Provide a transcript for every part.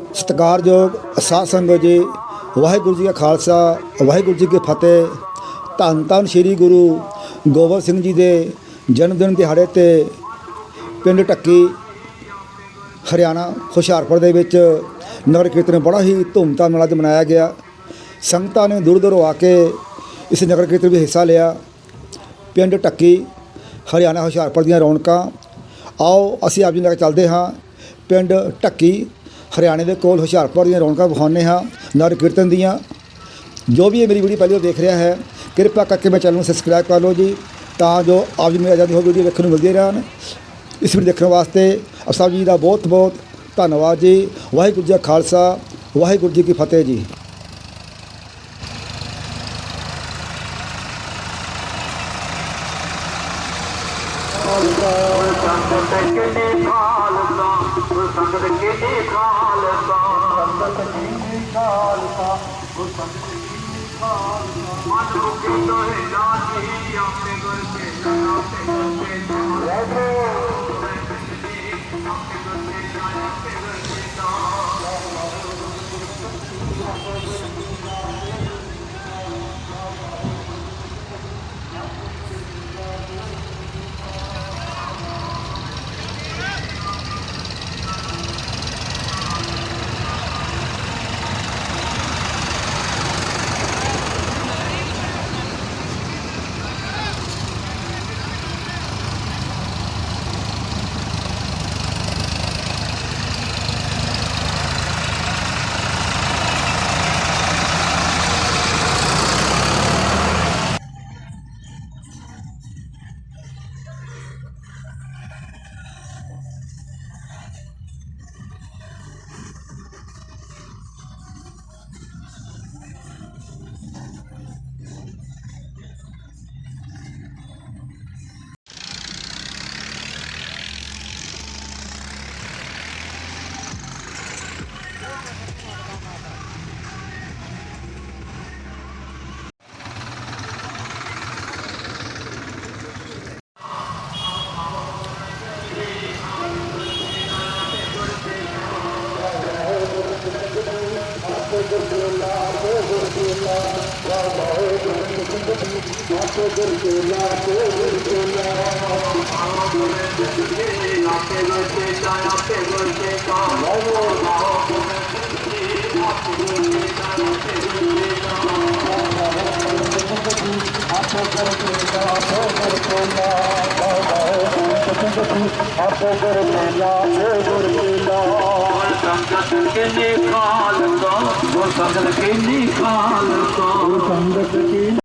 ਸਤਿਕਾਰਯੋਗ ਸਾਧ ਸੰਗਤ ਜੀ, ਵਾਹਿਗੁਰੂ ਜੀ ਕਾ ਖਾਲਸਾ, ਵਾਹਿਗੁਰੂ ਜੀ ਕੀ ਫਤਿਹ। ਧੰਨ ਧੰਨ ਸ੍ਰੀ ਗੁਰੂ ਗੋਬਿੰਦ ਸਿੰਘ ਜੀ ਦੇ ਜਨਮ ਦਿਨ ਦਿਹਾੜੇ ਤੇ ਪਿੰਡ ਟੱਕੀ ਹਰਿਆਣਾ, ਹੁਸ਼ਿਆਰਪੁਰ ਦੇ ਵਿੱਚ ਨਗਰ ਕੀਰਤਨ ਬੜਾ ਹੀ ਧੂਮਧਾਮ ਨਾਲ ਅੱਜ ਮਨਾਇਆ ਗਿਆ। ਸੰਗਤਾਂ ਨੇ ਦੂਰ ਦੂਰੋਂ ਆ ਕੇ ਇਸ ਨਗਰ ਕੀਰਤਨ ਵਿੱਚ ਹਿੱਸਾ ਲਿਆ। ਪਿੰਡ ਟੱਕੀ ਹਰਿਆਣਾ, ਹੁਸ਼ਿਆਰਪੁਰ ਦੀਆਂ ਰੌਣਕਾਂ। ਆਓ, ਅਸੀਂ ਆਪ ਜੀ ਨਾਲ ਚੱਲਦੇ ਹਾਂ। ਪਿੰਡ ਟੱਕੀ ਹਰਿਆਣੇ ਦੇ ਕੋਲ ਹੁਸ਼ਿਆਰਪੁਰ ਦੀਆਂ ਰੌਣਕਾਂ ਵਿਖਾਉਂਦੇ ਹਾਂ ਨਗਰ ਕੀਰਤਨ ਦੀਆਂ। ਜੋ ਵੀ ਇਹ ਮੇਰੀ ਵੀਡੀਓ ਪਹਿਲੀ ਵਾਰ ਦੇਖ ਰਿਹਾ ਹੈ, ਕਿਰਪਾ ਕਰਕੇ ਮੇਰੇ ਚੈਨਲ ਨੂੰ ਸਬਸਕ੍ਰਾਈਬ ਕਰ ਲਓ ਜੀ, ਤਾਂ ਜੋ ਆਪ ਜੀ ਮੇਰੀ ਆਜ਼ਾਦੀ ਹੋ ਵੀਡੀਓ ਵੇਖਣ ਨੂੰ ਮਿਲਦੀ ਰਹਿਣ। ਇਸ ਵੀਡੀਓ ਦੇਖਣ ਵਾਸਤੇ ਆਪ ਸਭ ਜੀ ਦਾ ਬਹੁਤ ਬਹੁਤ ਧੰਨਵਾਦ ਜੀ। ਵਾਹਿਗੁਰੂ ਜੀ ਕਾ ਖਾਲਸਾ, ਵਾਹਿਗੁਰੂ ਜੀ ਕੀ ਫਤਿਹ ਜੀ। ਸੰਗਤ ਕਿਨੇ ਖਾਲਸਾ ਸੰਗਤ ਕਿਨੇ ਖਾਲਸਾ ਮਨ ਰੁਕੇ ਗੁਰ ਕੇ ਆਪੇ ਗੁਰ ਕੇ ਆਪੇ ਗੁਰ ਕੇ ਆਪੇ ਗੁਰ ਕੇ ਸੰਗਤ ਕਿਨੇ ਖਾਲਸਾ ਉਹ ਸੰਗਤ ਕਿਨੇ ਖਾਲਸਾ ਸੰਗਤ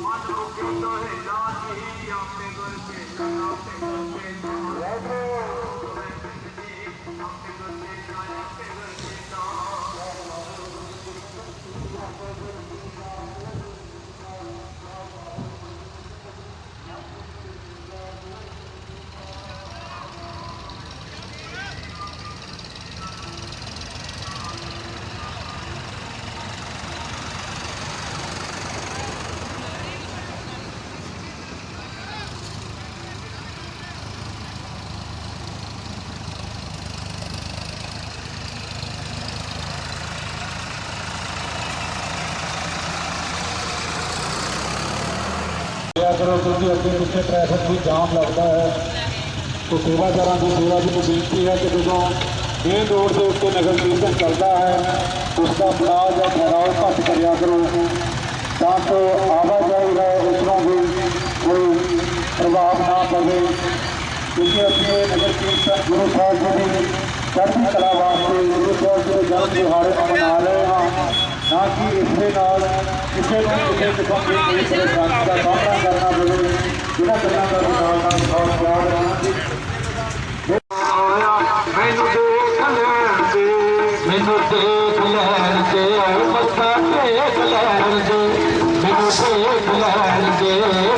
मन को क्यों है ना ही अपने घर पे लगाते ਕਿਹਾ ਕਰੋ ਕਿਉਂਕਿ ਅੱਗੇ ਪਿੱਛੇ ਟ੍ਰੈਫਿਕ ਵੀ ਜਾਮ ਲੱਗਦਾ ਹੈ। ਤੋ ਸੇਵਾਦਾਰਾਂ ਦੀ ਸੇਵਾ ਦੀ ਬੇਨਤੀ ਹੈ ਕਿ ਜਦੋਂ ਮੇਨ ਰੋਡ ਦੇ ਉੱਤੇ ਨਗਰ ਕੀਰਤਨ ਚੱਲਦਾ ਹੈ, ਉਸ ਦਾ ਬਣਾ ਜਾਂ ਠਹਿਰਾਓ ਘੱਟ ਕਰਿਆ ਕਰੋ। ਤਾਂ ਕਿ ਆਵਾਜਾਈ ਹੈ ਉਸ ਨੂੰ ਵੀ ਕੋਈ ਪ੍ਰਭਾਵ ਨਾ ਪਵੇ। ਕਿਉਂਕਿ ਅਸੀਂ ਇਹ ਨਗਰ ਕੀਰਤਨ ਗੁਰੂ ਸਾਹਿਬ ਜੀ ਦੀ ਚੜ੍ਹਦੀ ਕਲਾ ਵਾਸਤੇ ਗੁਰੂ ਸਾਹਿਬ ਜੀ ਦੇ ਜਨਮ ਦਿਹਾੜੇ ਨੂੰ ਮਨਾ ਰਹੇ ਹਾਂ ਨਾ ਕਿ ਇਸ ਦੇ ਨਾਲ ਕਿਸੇ ਨੂੰ ਕਿਸੇ ਕਿਸਮ ਦੀ ਕੋਈ ਪਰੇਸ਼ਾਨੀ ਦਾ ਸਾਹਮਣਾ ਕਰਨਾ ਪਵੇ ਜਿਹੜਾ ਗੱਲਾਂ ਦਾ ਨਾਲ ਨਾਲ ਬਹੁਤ ਪਿਆਰ ਮੈਨੂੰ ਦੇਖ ਲੈਣ ਦੇ ਮੈਨੂੰ ਦੇਖ ਲੈਣ ਦੇ ਮੱਥਾ ਟੇਕ ਲੈਣ ਦੇ ਮੈਨੂੰ ਦੇਖ ਲੈਣ ਦੇ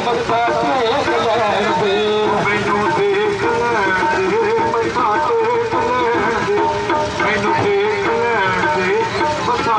ਮੱਥਾ ਟੇਕ ਲੈਣ ਦੇ ਮੈਨੂੰ ਦੇਖ ਲੈਣ ਦੇ ਮੱਥਾ ਟੇਕ ਲੈਣ ਦੇ ਮੈਨੂੰ ਦੇਖ ਲੈਣ ਦੇ ਮੱਥਾ